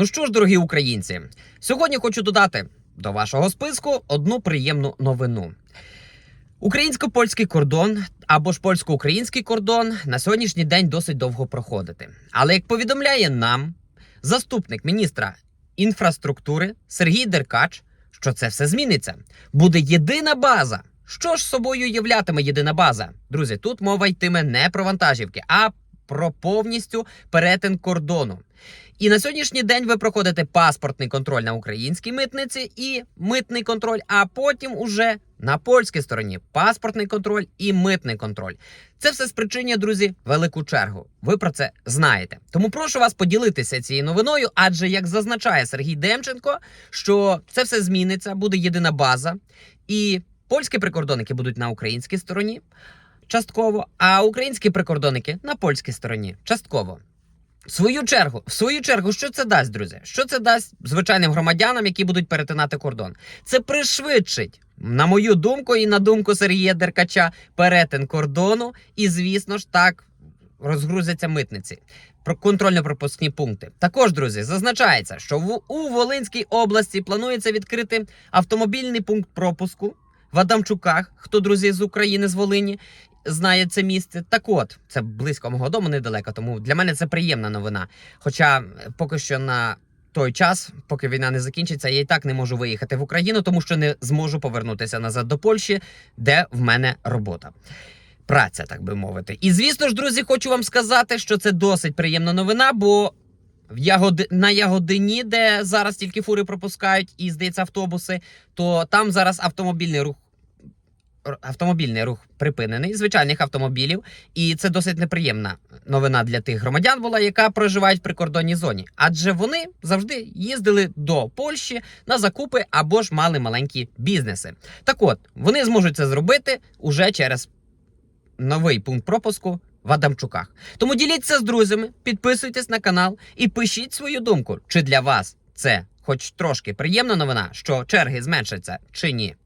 Ну що ж, дорогі українці, сьогодні хочу додати до вашого списку одну приємну новину. Українсько-польський кордон або ж польсько-український кордон на сьогоднішній день досить довго проходити. Але як повідомляє нам заступник міністра інфраструктури Сергій Деркач, що це все зміниться. Буде єдина база. Що ж собою являтиме єдина база? Друзі, тут мова йтиме не про вантажівки, а про повністю перетин кордону. І на сьогоднішній день ви проходите паспортний контроль на українській митниці і митний контроль, а потім уже на польській стороні паспортний контроль і митний контроль. Це все спричинює, друзі, велику чергу. Ви про це знаєте. Тому прошу вас поділитися цією новиною, адже як зазначає Сергій Демченко, що це все зміниться, буде єдина база, і польські прикордонники будуть на українській стороні частково, а українські прикордонники на польській стороні частково. Свою чергу, в свою чергу, що це дасть, друзі? Що це дасть звичайним громадянам, які будуть перетинати кордон? Це пришвидшить, на мою думку, і на думку Сергія Деркача, перетин кордону, і, звісно ж, так розгрузяться митниці. Про контрольно-пропускні пункти. Також, друзі, зазначається, що в, у Волинській області планується відкрити автомобільний пункт пропуску в Адамчуках. Хто друзі з України з Волині знає це місце. Так от, це близько мого дому недалеко, тому для мене це приємна новина. Хоча е, поки що на той час, поки війна не закінчиться, я і так не можу виїхати в Україну, тому що не зможу повернутися назад до Польщі, де в мене робота. Праця, так би мовити. І звісно ж, друзі, хочу вам сказати, що це досить приємна новина, бо в Ягоди... на Ягодині, де зараз тільки фури пропускають і, здається, автобуси, то там зараз автомобільний рух. Автомобільний рух припинений звичайних автомобілів, і це досить неприємна новина для тих громадян була, яка проживають в прикордонній зоні. Адже вони завжди їздили до Польщі на закупи або ж мали маленькі бізнеси. Так от вони зможуть це зробити уже через новий пункт пропуску в Адамчуках. Тому діліться з друзями, підписуйтесь на канал і пишіть свою думку, чи для вас це хоч трошки приємна новина, що черги зменшаться, чи ні.